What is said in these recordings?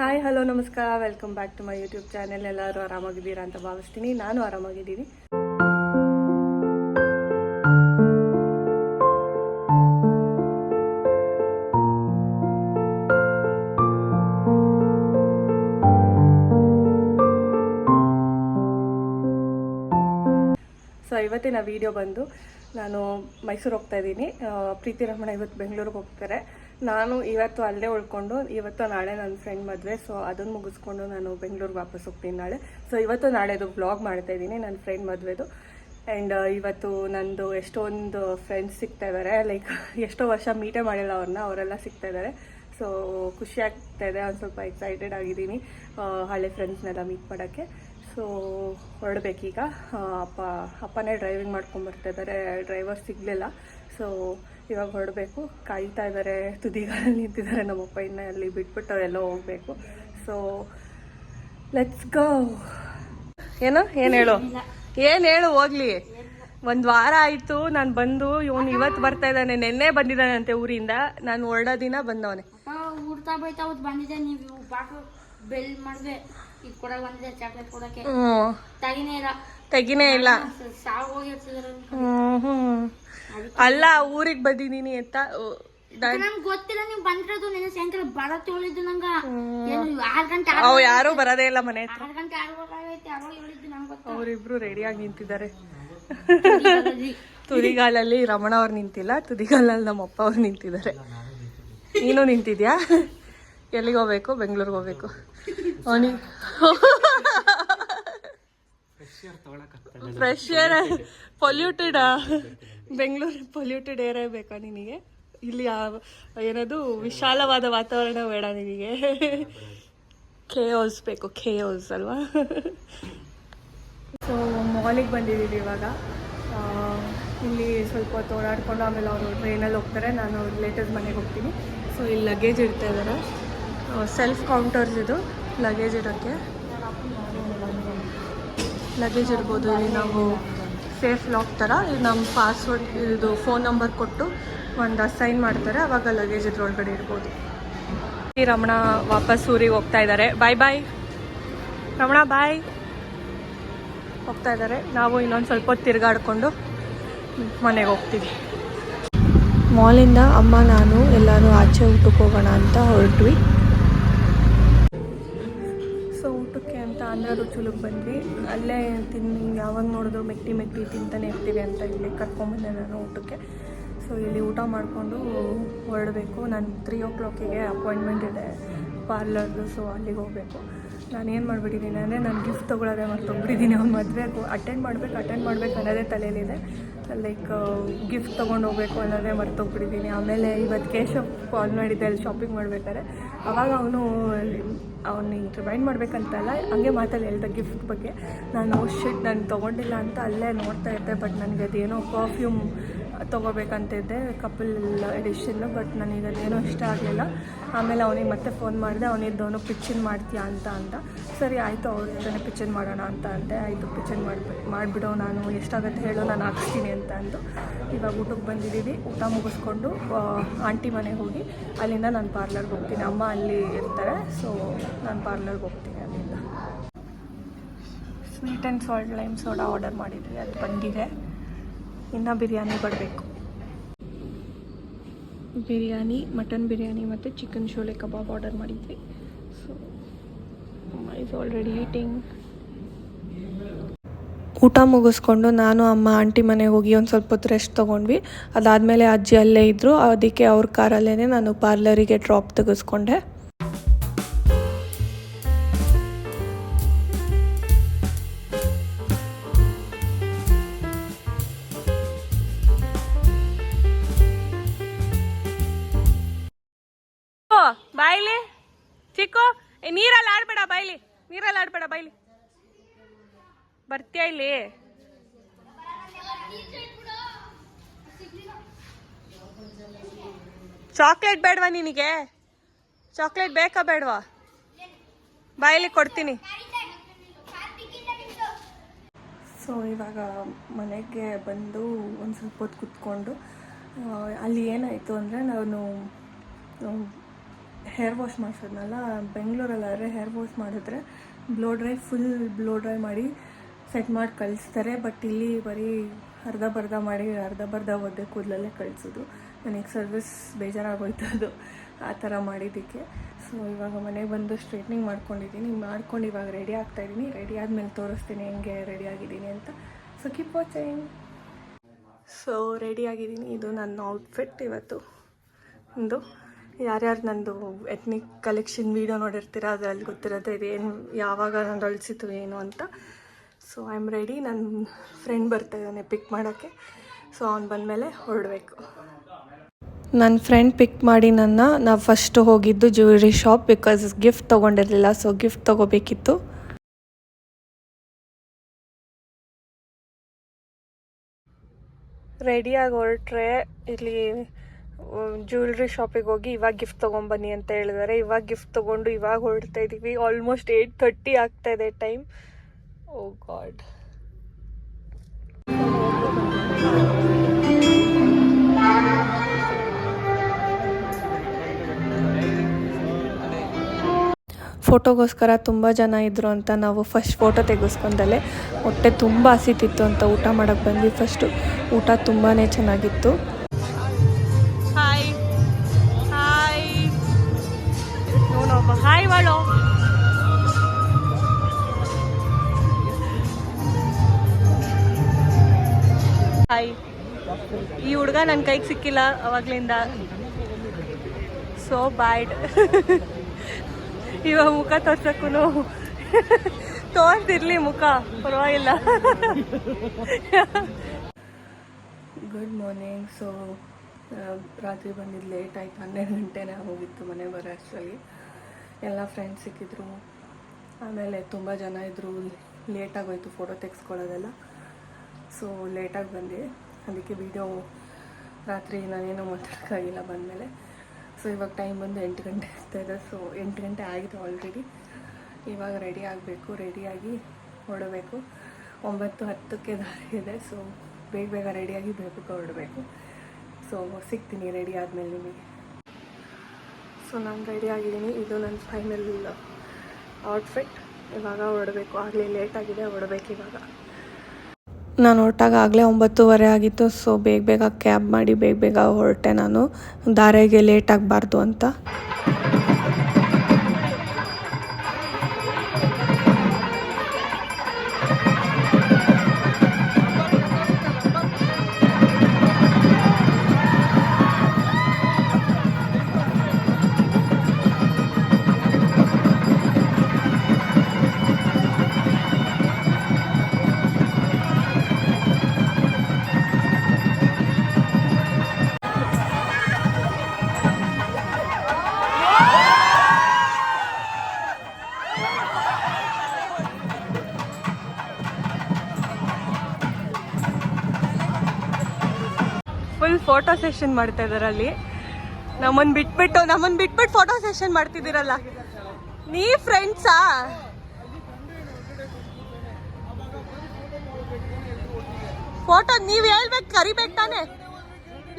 Hi hello ನಮಸ್ಕಾರ. Welcome back to my YouTube channel ಎಲ್ಲರೂ ಆರಾಮಾಗಿದ್ದೀರಾ ಅಂತ ಭಾವಿಸ್ತೀನಿ. ನಾನು ಆರಾಮಾಗಿದ್ದೀನಿ. ಸೊ ಇವತ್ತಿನ ವಿಡಿಯೋ ಬಂದು ನಾನು ಮೈಸೂರು ಹೋಗ್ತಾ ಇದ್ದೀನಿ. ಪ್ರೀತಿ ರಮಣ ಇವತ್ತು ಬೆಂಗಳೂರಿಗೆ ಹೋಗ್ತಾರೆ. ನಾನು ಇವತ್ತು ಅಲ್ಲೇ ಉಳ್ಕೊಂಡು ಇವತ್ತು ನಾಳೆ ನನ್ನ ಫ್ರೆಂಡ್ ಮದುವೆ ಸೊ ಅದನ್ನು ಮುಗಿಸ್ಕೊಂಡು ನಾನು ಬೆಂಗಳೂರಿಗೆ ವಾಪಸ್ ಹೋಗ್ತೀನಿ ನಾಳೆ. ಸೊ ಇವತ್ತು ನಾಳೆದು ಬ್ಲಾಗ್ ಮಾಡ್ತಾ ಇದ್ದೀನಿ ನನ್ನ ಫ್ರೆಂಡ್ ಮದುವೆದು. ಆ್ಯಂಡ್ ಇವತ್ತು ನಂದು ಎಷ್ಟೊಂದು ಫ್ರೆಂಡ್ಸ್ ಸಿಗ್ತಾ ಇದ್ದಾರೆ ಲೈಕ್ ಎಷ್ಟೋ ವರ್ಷ ಮೀಟೇ ಮಾಡಿಲ್ಲ ಅವ್ರನ್ನ ಅವರೆಲ್ಲ ಸಿಗ್ತಾ ಇದ್ದಾರೆ ಸೊ ಖುಷಿ ಆಗ್ತಾ ಇದೆ ಒಂದು ಸ್ವಲ್ಪ ಎಕ್ಸೈಟೆಡ್ ಆಗಿದ್ದೀನಿ ಆ, ಹಳೆ ಫ್ರೆಂಡ್ಸ್ನೆಲ್ಲ ಮೀಟ್ ಮಾಡೋಕ್ಕೆ. ಸೊ ಹೊರಡ್ಬೇಕೀಗ ಆ, ಅಪ್ಪ ಅಪ್ಪನೇ ಡ್ರೈವಿಂಗ್ ಮಾಡ್ಕೊಂಬರ್ತಾ ಇದ್ದಾರೆ ಡ್ರೈವರ್ ಸಿಗಲಿಲ್ಲ. ಸೊ, ಇವಾಗ ಹೊರಡಬೇಕು. ಕಾಯ್ತಾ ಇದ್ದಾರೆ ತುದಿಗಳಲ್ಲಿ ನಿಂತಿದ್ದಾರೆ ನಮ್ಮಪ್ಪ ಇನ್ನ ಅಲ್ಲಿ ಬಿಟ್ಬಿಟ್ಟು ಅವೆಲ್ಲ ಹೋಗಬೇಕು. ಸೊ ಲೆಟ್ಸ್ ಗೋ ಏನೋ, ಏನು ಹೇಳು? ಏನು ಹೇಳು, ಹೋಗ್ಲಿ. ಒಂದು ವಾರ ಆಯಿತು, ನಾನು ಬಂದು, ಇವನು ಇವತ್ತು ಬರ್ತಾ ಇದ್ದಾನೆ, ನಿನ್ನೆ ಬಂದಿದ್ದಾನಂತೆ ಊರಿಂದ. ನಾನು ಹೊರಡೋ ದಿನ ಬಂದವನೆ. ಚಾಕ್ಲೇಟ್ ಕೊಡಕ್ಕೆ. ತಗಿನೇ ಇಲ್ಲ. ತೆಗಿನೇ ಇಲ್ಲ. ಸಾವು. ಅಲ್ಲ ಊರಿಗೆ ಬಂದಿದ್ದೀನಿ ಅಂತ ನಂಗೆ ಗೊತ್ತಿಲ್ಲ ನೀವು ಬಂದಿರೋದು ಸಾಯಂಕಾಲ ಬರತ್ತೆ ಹೇಳಿದ್ದು ನಂಗ. ಏನು ಆರು ಗಂಟೆ ಆರು ಅವು ಯಾರೂ ಬರೋದೇ ಇಲ್ಲ ಮನೆ ಹತ್ರ. ಆರು ಗಂಟೆ ಆರುವರೆಗೆ ಅವಾಗ ಹೇಳಿದ್ದು ನಂಗೆ ಗೊತ್ತು? ಅವರಿಬ್ರು ರೆಡಿಯಾಗಿ ನಿಂತಿದ್ದಾರೆ. ತುದಿಗಾಲಲ್ಲಿ. ರಮಣ ಅವ್ರು ನಿಂತಿಲ್ಲ ತುದಿಗಾಲಲ್ಲಿ ನಮ್ಮ ಅಪ್ಪ ಅವ್ರು ನಿಂತಿದ್ದಾರೆ. ನೀನು ನಿಂತಿದ್ಯಾ? ಎಲ್ಲಿಗೆ ಹೋಗ್ಬೇಕು? ಬೆಂಗಳೂರಿಗೆ ಹೋಗ್ಬೇಕು. ಅವನಿ fresh air polluted Bengaluru polluted ಏರೇ ಬೇಕಾ ನಿನಗೆ? ಇಲ್ಲಿ ಆ- ಏನದು? ವಿಶಾಲವಾದ ವಾತಾವರಣ ಬೇಡ ನಿನಗೆ. ಖೇಯೋಸ್ ಬೇಕು ಖೇಯೋಸ್ ಅಲ್ವಾ? ಸೊ ಮಾಲಿಗೆ ಬಂದಿದ್ದೀವಿ ಇವಾಗ. ಆ, ಇಲ್ಲಿ ಸ್ವಲ್ಪ ಹೊತ್ತು ಓಡಾಡ್ಕೊಂಡು ಆಮೇಲೆ ಅವರು ಟ್ರೈನಲ್ಲಿ ಹೋಗ್ತಾರೆ. ನಾನು ರಿಲೇಟಿವ್ಸ್ ಮನೆಗೆ ಹೋಗ್ತೀನಿ. ಸೊ ಇಲ್ಲಿ ಲಗೇಜ್ ಇಡ್ತಾ ಇದ್ದಾರೆ. ಸೆಲ್ಫ್ ಕೌಂಟರ್ಸ್ ಇದು, ಲಗೇಜ್ ಇಡೋಕ್ಕೆ. ಲಗೇಜ್ ಇರ್ಬೋದು ಇಲ್ಲಿ ನಾವು ಸೇಫ್ ಲಾಕ್ ಥರ. ಇಲ್ಲಿ ನಮ್ಮ ಪಾಸ್ವರ್ಡ್, ಇದು ಫೋನ್ ನಂಬರ್ ಕೊಟ್ಟು ಒಂದು ಅಸೈನ್ ಮಾಡ್ತಾರೆ ಆವಾಗ ಲಗೇಜ್ ಇದ್ರೊಳಗಡೆ ಇರ್ಬೋದು ಈ ರಮಣ ವಾಪಸ್ ಊರಿಗೆ ಹೋಗ್ತಾ ಇದ್ದಾರೆ. ಬಾಯ್ ಬಾಯ್ ರಮಣ ಬಾಯ್ ಹೋಗ್ತಾ ಇದ್ದಾರೆ. ನಾವು ಇನ್ನೊಂದು ಸ್ವಲ್ಪ ಹೊತ್ತು ತಿರುಗಾಡ್ಕೊಂಡು ಮನೆಗೆ ಹೋಗ್ತೀವಿ. ಮಾಲಿಂದ ಅಮ್ಮ, ನಾನು ಎಲ್ಲರೂ ಆಚೆ ಊಟಕ್ಕೆ ಹೋಗೋಣ ಅಂತ ಹೊರಟ್ವಿ. ರುಚುಲಿಗೆ ಬಂದ್ವಿ. ಅಲ್ಲೇ ತಿನ್ನಿ ಯಾವಾಗ ನೋಡಿದ್ರು ಮೆಟ್ಟಿ ಮೆಟ್ಟಿ ತಿಂತಾನೆ ಇರ್ತೀವಿ ಅಂತ ಇಲ್ಲಿ ಕರ್ಕೊಂಬಂದೆ ನಾನು ಊಟಕ್ಕೆ. ಸೊ ಇಲ್ಲಿ ಊಟ ಮಾಡಿಕೊಂಡು ಹೊರಡಬೇಕು. ನಾನು ತ್ರೀ ಓ ಕ್ಲಾಕಿಗೆ ಅಪಾಯಿಂಟ್ಮೆಂಟ್ ಇದೆ ಪಾರ್ಲರ್ದು ಸೊ ಅಲ್ಲಿಗೆ ಹೋಗಬೇಕು. ನಾನು ಏನು ಮಾಡಿಬಿಟ್ಟಿದ್ದೀನಿ ಅಂದರೆ, ನಾನು ಗಿಫ್ಟ್ ತೊಗೊಳೋದೆ ಮರ್ತೋಗ್ಬಿಟ್ಟಿದ್ದೀನಿ ಅವ್ನು ಮದುವೆ. ಅಟೆಂಡ್ ಮಾಡ್ಬೇಕು ಅಟೆಂಡ್ ಮಾಡ್ಬೇಕು ಅನ್ನೋದೇ ತಲೆಯಲ್ಲಿದೆ. ಲೈಕ್ ಗಿಫ್ಟ್ ತೊಗೊಂಡು ಹೋಗ್ಬೇಕು ಅನ್ನೋದೇ ಮರ್ತೋಗ್ಬಿಟ್ಟಿದ್ದೀನಿ ಆಮೇಲೆ ಇವತ್ತು ಕೇಶವ್ ಕಾಲ್ ಮಾಡಿದ್ದೆ, ಅಲ್ಲಿ ಶಾಪಿಂಗ್ ಮಾಡ್ಬೇಕಾದ್ರೆ. ಅವಾಗ ಅವನು ರಿಮೈಂಡ್ ಮಾಡ್ಬೇಕಂತಲ್ಲ, ಹಂಗೆ ಮಾತಲ್ಲಿ ಹೇಳ್ದೆ ಗಿಫ್ಟ್ ಬಗ್ಗೆ. ನಾನು ಶಿಟ್ ನಾನು ತೊಗೊಂಡಿಲ್ಲ ಅಂತ ಅಲ್ಲೇ ನೋಡ್ತಾ ಇದ್ದೆ ಬಟ್ ನನಗೆ ಅದೇನೋ ಪರ್ಫ್ಯೂಮ್ ತೊಗೋಬೇಕಂತಿದ್ದೆ ಕಪಲ್ ಎಡಿಷನ್ ಬಟ್ ನನಗೆ ಅದೇನೂ ಇಷ್ಟ ಆಗಲಿಲ್ಲ. ಆಮೇಲೆ ಅವನಿಗೆ ಮತ್ತೆ ಫೋನ್ ಮಾಡಿದೆ ಅವನಿದ್ದವನು ಪಿಚ್ಚಿನ್ ಮಾಡ್ತೀಯಾ ಅಂತ ಅಂತ. ಸರಿ, ಆಯಿತು, ಅವ್ರ ಜೊತೆ ಪಿಚ್ಚನ್ ಮಾಡೋಣ ಅಂತ ಅಂದೆ. ಆಯಿತು ಪಿಚ್ಚನ್ ಮಾಡಿ ಮಾಡಿಬಿಡೋ, ನಾನು ಎಷ್ಟಾಗುತ್ತೆ ಹೇಳು, ನಾನು ಹಾಕ್ಸ್ತೀನಿ ಅಂತ ಅಂದು. ಇವಾಗ ಊಟಕ್ಕೆ ಬಂದಿದ್ದೀವಿ, ಊಟ ಮುಗಿಸ್ಕೊಂಡು ಆಂಟಿ ಮನೆಗೆ ಹೋಗಿ, ಅಲ್ಲಿಂದ ನಾನು ಪಾರ್ಲರ್ಗೆ ಹೋಗ್ತೀನಿ. ಅಮ್ಮ ಅಲ್ಲಿ ಇರ್ತಾರೆ ಸೊ ನಾನು ಪಾರ್ಲರ್ಗೆ ಹೋಗ್ತೀನಿ ಅಲ್ಲಿಂದ. Sweet and salt lime soda order ಮಾಡಿದ್ವಿ, ಅದು ಬಂದಿದೆ. ಇನ್ನು ಬಿರಿಯಾನಿ ಬರಬೇಕು ಬಿರಿಯಾನಿ ಮಟನ್ ಬಿರಿಯಾನಿ ಮತ್ತು ಚಿಕನ್ ಶೋಲೆ ಕಬಾಬ್ ಆರ್ಡರ್ ಮಾಡಿದ್ವಿ. ಸೊ ಇಸ್ ಆಲ್ರೆಡಿ ಈಟಿಂಗ್ ಊಟ ಮುಗಿಸ್ಕೊಂಡು ನಾನು ಅಮ್ಮ ಆಂಟಿ ಮನೆಗೆ ಹೋಗಿ ಒಂದು ಸ್ವಲ್ಪ ಹೊತ್ತು ರೆಸ್ಟ್ ತೊಗೊಂಡ್ವಿ. ಅದಾದಮೇಲೆ ಅಜ್ಜಿ ಅಲ್ಲೇ ಇದ್ದರು ಅದಕ್ಕೆ ಅವ್ರ ಕಾರಲ್ಲೇ ನಾನು ಪಾರ್ಲರಿಗೆ ಡ್ರಾಪ್ ತೆಗೆಸ್ಕೊಂಡೆ. ಬಾಯ್ಲಿ? ಚಿಕ್ಕು ನೀರಲ್ಲಿ ಆಡ್ಬೇಡ ಬಾಯ್ಲಿ. ನೀರಲ್ಲಿ ಆಡ್ಬೇಡ ಬಾಯ್ಲಿ. ಬರ್ತೀಯ ಇಲ್ಲಿ? ಚಾಕ್ಲೇಟ್ ಬೇಡವಾ ನಿನಗೆ? ಚಾಕ್ಲೇಟ್ ಬೇಕಾ ಬೇಡವಾ? ಬಾಯಲ್ಲಿ ಕೊಡ್ತೀನಿ. ಸೊ ಇವಾಗ ಮನೆಗೆ ಬಂದು ಒಂದು ಸ್ವಲ್ಪ ಹೊತ್ತು ಕುತ್ಕೊಂಡು ಅಲ್ಲಿ ಏನಾಯಿತು ಅಂದರೆ ನಾನು ಹೇರ್ ವಾಶ್ ಮಾಡಿಸೋದ್ನಲ್ಲ ಬೆಂಗಳೂರಲ್ಲಾದರೆ ಹೇರ್ ವಾಶ್ ಮಾಡಿದ್ರೆ blow dry full blow dry ಮಾಡಿ ಸೆಟ್ ಮಾಡಿ ಕಳಿಸ್ತಾರೆ. ಬಟ್ ಇಲ್ಲಿ ಬರೀ ಅರ್ಧ ಬರ್ಧ ಮಾಡಿ, ಅರ್ಧ ಬರ್ಧ ಒದ್ದೆ ಕೂದಲಲ್ಲೇ ಕಳಿಸೋದು. ನನಗೆ ಸರ್ವಿಸ್ ಬೇಜಾರಾಗೋಯ್ತು ಅದು. ಆ ಥರ ಮಾಡಿದ್ದಕ್ಕೆ. ಸೊ ಇವಾಗ ಮನೆಗೆ ಬಂದು ಸ್ಟ್ರೈಟ್ನಿಂಗ್ ಮಾಡ್ಕೊಂಡಿದ್ದೀನಿ. ಮಾಡ್ಕೊಂಡು ಇವಾಗ ರೆಡಿ ಆಗ್ತಾಯಿದ್ದೀನಿ ರೆಡಿ ಆದಮೇಲೆ ತೋರಿಸ್ತೀನಿ ಹೆಂಗೆ ರೆಡಿ ಆಗಿದ್ದೀನಿ ಅಂತ. So keep watching so ready ಆಗಿದ್ದೀನಿ. ಇದು ನನ್ನ ಔಟ್ಫಿಟ್ ಇವತ್ತು. ಒಂದು ಯಾರ್ಯಾರು ನಂದು ಎತ್ನಿಕ್ ಕಲೆಕ್ಷನ್ ವೀಡಿಯೋ ನೋಡಿರ್ತೀರ, ಅದರಲ್ಲಿ ಗೊತ್ತಿರುತ್ತೆ ಏನು, ಯಾವಾಗ ನಾನು ಅಳಿಸಿತು ಏನು ಅಂತ. ಸೊ ಐ ಆಮ್ ರೆಡಿ ನನ್ನ ಫ್ರೆಂಡ್ ಬರ್ತಾ ಇದ್ದಾನೆ ಪಿಕ್ ಮಾಡೋಕ್ಕೆ. ಸೊ ಅವ್ನು ಬಂದಮೇಲೆ ಹೊರಡಬೇಕು. ನನ್ನ ಫ್ರೆಂಡ್ ಪಿಕ್ ಮಾಡಿ ನನ್ನ, ನಾವು ಫಸ್ಟ್ ಹೋಗಿದ್ದು ಜ್ಯುವೆಲ್ರಿ ಶಾಪ್ ಬಿಕಾಸ್ ಗಿಫ್ಟ್ ತೊಗೊಂಡಿರಲಿಲ್ಲ ಸೊ ಗಿಫ್ಟ್ ತೊಗೋಬೇಕಿತ್ತು. ರೆಡಿಯಾಗಿ ಹೊರಟ್ರೆ, ಇಲ್ಲಿ ಜ್ಯುವೆಲ್ರಿ ಶಾಪಿಗೆ ಹೋಗಿ ಇವಾಗ ಗಿಫ್ಟ್ ತೊಗೊಂಬನ್ನಿ ಅಂತ ಹೇಳಿದ್ದಾರೆ ಇವಾಗ ಗಿಫ್ಟ್ ತೊಗೊಂಡು ಇವಾಗ ಹೊರಡ್ತಾ ಇದ್ದೀವಿ ಆಲ್ಮೋಸ್ಟ್ ಏಯ್ಟ್ ಥರ್ಟಿ ಆಗ್ತಾ ಇದೆ Oh ಟೈಮ್ ಓ ಗಾಡ್ ಫೋಟೋಗೋಸ್ಕರ ತುಂಬ ಜನ ಇದ್ದರು ಅಂತ ನಾವು ಫಸ್ಟ್ ಫೋಟೋ ತೆಗೆಸ್ಕೊಂಡಲ್ಲೇ ಹೊಟ್ಟೆ ತುಂಬ ಹಸಿತಿತ್ತು ಅಂತ ಊಟ ಮಾಡೋಕ್ಕೆ ಬಂದ್ವಿ. ಫಸ್ಟು ಊಟ ತುಂಬಾ ಚೆನ್ನಾಗಿತ್ತು. ನನ್ನ ಕೈಗೆ ಸಿಕ್ಕಿಲ್ಲ ಅವಾಗ್ಲಿಂದ. ಸೋ ಬ್ಯಾಡ್ ಇವಾಗ ಮುಖ ತೋರ್ಸಕ್ಕೂ ತೋರ್ಸಿರ್ಲಿ ಮುಖ, ಪರವಾಗಿಲ್ಲ. ಗುಡ್ ಮಾರ್ನಿಂಗ್ ಸೊ ರಾತ್ರಿ ಬಂದಿದ್ದು ಲೇಟ್ ಆಯ್ತು, ಹನ್ನೆರಡು ಗಂಟೆನೇ ಹೋಗಿತ್ತು ಮನೆ ಬರೋ ಅಷ್ಟರಲ್ಲಿ ಎಲ್ಲ ಫ್ರೆಂಡ್ಸ್ ಸಿಕ್ಕಿದ್ರು. ಆಮೇಲೆ ತುಂಬ ಜನ ಇದ್ದರು ಲೇಟಾಗೋಯ್ತು ಫೋಟೋ ತೆಗೆಸ್ಕೊಳ್ಳೋದೆಲ್ಲ. ಸೊ ಲೇಟಾಗಿ ಬಂದೆ. ಅದಕ್ಕೆ ವಿಡಿಯೋ ರಾತ್ರಿ ನಾನೇನೋ ಮಾತಾಡೋಕ್ಕಾಗಿಲ್ಲ ಬಂದಮೇಲೆ. ಸೊ ಇವಾಗ ಟೈಮ್ ಬಂದು ಎಂಟು ಗಂಟೆ ಆಗ್ತಾಯಿದೆ ಸೊ ಎಂಟು ಗಂಟೆ ಆಗಿದೆ ಆಲ್ರೆಡಿ ಇವಾಗ ರೆಡಿ ಆಗಬೇಕು ರೆಡಿಯಾಗಿ ಹೊರಡಬೇಕು ಒಂಬತ್ತು ಹತ್ತಕ್ಕೆ ದಾರಿ ಇದೆ. ಸೊ ಬೇಗ ಬೇಗ ರೆಡಿಯಾಗಿ ಬೇಗ ಹೊರಡಬೇಕು ಸೊ ಸಿಗ್ತೀನಿ ರೆಡಿ ಆದಮೇಲೆ ನಿಮಗೆ. ಸೊ ನಾನು ರೆಡಿ ಆಗಿದ್ದೀನಿ. ಇದು ನನ್ನ ಫೈನಲ್ ಔಟ್ಫಿಟ್ ಇವಾಗ ಹೊಡಬೇಕು. ಆಗಲೇ ಲೇಟಾಗಿದೆ ಹೊಡಬೇಕು ಇವಾಗ. ನಾನು ಹೊರಟಾಗ ಆಗಲೇ ಒಂಬತ್ತುವರೆ ಆಗಿತ್ತು ಸೊ ಬೇಗ ಬೇಗ ಕ್ಯಾಬ್ ಮಾಡಿ, ಬೇಗ ಬೇಗ ಹೊರಟೆ ನಾನು. ದಾರಿಗೆ ಲೇಟ್ ಆಗಬಾರ್ದು ಅಂತ. ಫೋಟೋ ಸೆಷನ್ ಮಾಡ್ತಾ ಇದಾರೆ ಅಲ್ಲಿ ನಮ್ಮನ್ ಬಿಟ್ಬಿಟ್ಟು ನಮ್ಮನ್ ಬಿಟ್ಬಿಟ್ಟು ಫೋಟೋ ಸೆಷನ್ ಮಾಡ್ತಿದ್ದೀರಲ್ಲ. ನೀ ಫ್ರೆಂಡ್ಸಾ ಫೋಟೋ ನೀವ್ ಹೇಳ್ಬೇಕು, ಕರಿಬೇಕು ತಾನೆ.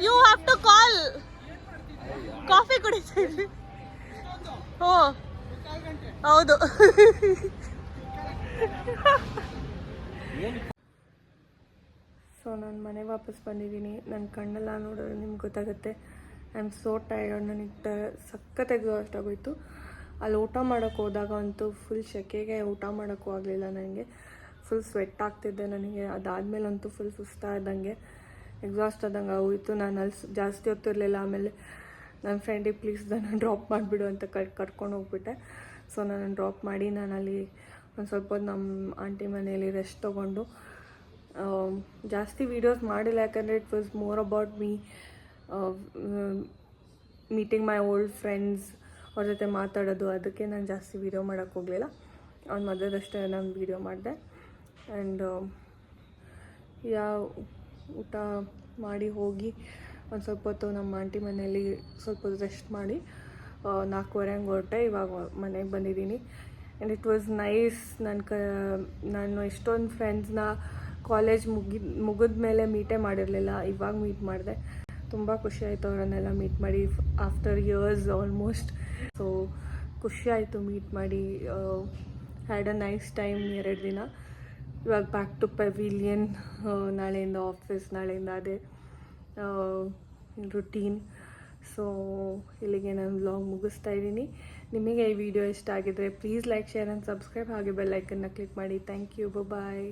You have to call coffee ಕುಡಿತಾ ಓ, ಹೌದು. ನಾನು ಮನೆ ವಾಪಸ್ ಬಂದಿದ್ದೀನಿ. ನನ್ನ ಕಣ್ಣೆಲ್ಲ ನೋಡಿದ್ರೆ ನಿಮ್ಗೆ ಗೊತ್ತಾಗುತ್ತೆ. ಐ ಆಮ್ ಸೋ ಟೈರ್ಡ್ ನನಗೆ ಟ ಸಖತ್ ಎಕ್ಸಾಸ್ಟ್ ಆಗೋಯಿತು. ಅಲ್ಲಿ ಊಟ ಮಾಡೋಕ್ಕೆ ಹೋದಾಗ ಅಂತೂ ಫುಲ್ ಸೆಕೆಗೆ ಊಟ ಮಾಡೋಕ್ಕೂ ಆಗಲಿಲ್ಲ ನನಗೆ ಫುಲ್ ಸ್ವೆಟ್ ಆಗ್ತಿದ್ದೆ ನನಗೆ. ಅದಾದಮೇಲಂತೂ ಫುಲ್ ಸುಸ್ತಾದಂಗೆ ಎಕ್ಸಾಸ್ಟ್ ಆದಂಗೆ ಆಗೋಯ್ತು. ನಾನು ಅಲ್ಲಿ ಜಾಸ್ತಿ ಹೊತ್ತಿರಲಿಲ್ಲ ಆಮೇಲೆ ನನ್ನ ಫ್ರೆಂಡಿಗೆ ಪ್ಲೀಸ್ ನಾನು ಡ್ರಾಪ್ ಮಾಡಿಬಿಡು ಅಂತ ಕರ್ ಕರ್ಕೊಂಡು ಹೋಗ್ಬಿಟ್ಟೆ. ಸೊ ನಾನು ಡ್ರಾಪ್ ಮಾಡಿ ನಾನು ಅಲ್ಲಿ ಒಂದು ಸ್ವಲ್ಪ ಹೊತ್ತು ನಮ್ಮ ಆಂಟಿ ಮನೆಯಲ್ಲಿ ರೆಸ್ಟ್ ತೊಗೊಂಡು ಜಾಸ್ತಿ ವೀಡಿಯೋಸ್ ಮಾಡಿಲ್ಲ, ಯಾಕಂದರೆ it was more about me meeting my old friends ಅವ್ರ ಜೊತೆ ಮಾತಾಡೋದು, ಅದಕ್ಕೆ ನಾನು ಜಾಸ್ತಿ ವೀಡಿಯೋ ಮಾಡೋಕ್ಕೆ ಹೋಗಲಿಲ್ಲ. ಅವ್ನ ಮಧ್ಯದಷ್ಟೇ ನಾನು ವೀಡಿಯೋ ಮಾಡಿದೆ. ಆ್ಯಂಡ್ ಯಾವ ಊಟ ಮಾಡಿ ಹೋಗಿ ಒಂದು ಸ್ವಲ್ಪ ಹೊತ್ತು ನಮ್ಮ ಆಂಟಿ ಮನೆಯಲ್ಲಿ ಸ್ವಲ್ಪ ರೆಸ್ಟ್ ಮಾಡಿ ನಾಲ್ಕೂವರೆ ಹಂಗೆ ಹೊರಟೆ, ಇವಾಗ ಮನೆಗೆ ಬಂದಿದ್ದೀನಿ. ಆ್ಯಂಡ್ ಇಟ್ ವಾಸ್ ನೈಸ್ ನನ್ನ ಕ ನಾನು ಎಷ್ಟೊಂದು ಫ್ರೆಂಡ್ಸ್ನ ಕಾಲೇಜ್ ಮುಗಿ, ಮುಗಿದ ಮೇಲೆ ಮೀಟೇ ಮಾಡಿರಲಿಲ್ಲ. ಇವಾಗ ಮೀಟ್ ಮಾಡಿದೆ. ತುಂಬ ಖುಷಿ ಆಯಿತು ಅವರನ್ನೆಲ್ಲ ಮೀಟ್ ಮಾಡಿ ಆಫ್ಟರ್ ಇಯರ್ಸ್ ಆಲ್ಮೋಸ್ಟ್ ಸೊ ಖುಷಿ ಆಯಿತು ಮೀಟ್ ಮಾಡಿ. ಹ್ಯಾಡ್ ಅ ನೈಸ್ ಟೈಮ್ ಎರಡು ದಿನ. ಇವಾಗ ಬ್ಯಾಕ್ ಟು ಪೆವಿಲಿಯನ್ ನಾಳೆಯಿಂದ ಆಫೀಸ್ ನಾಳೆಯಿಂದ ಅದೇ ರುಟೀನ್ ಸೊ ಇಲ್ಲಿಗೆ ನಾನು ಬ್ಲಾಗ್ ಮುಗಿಸ್ತಾ ಇದ್ದೀನಿ. ನಿಮಗೆ ಈ ವಿಡಿಯೋ ಇಷ್ಟ ಆಗಿದ್ರೆ please like share and subscribe ಹಾಗೆ ಬೆಲ್ ಐಕನ್ನ ಕ್ಲಿಕ್ ಮಾಡಿ. Thank you bye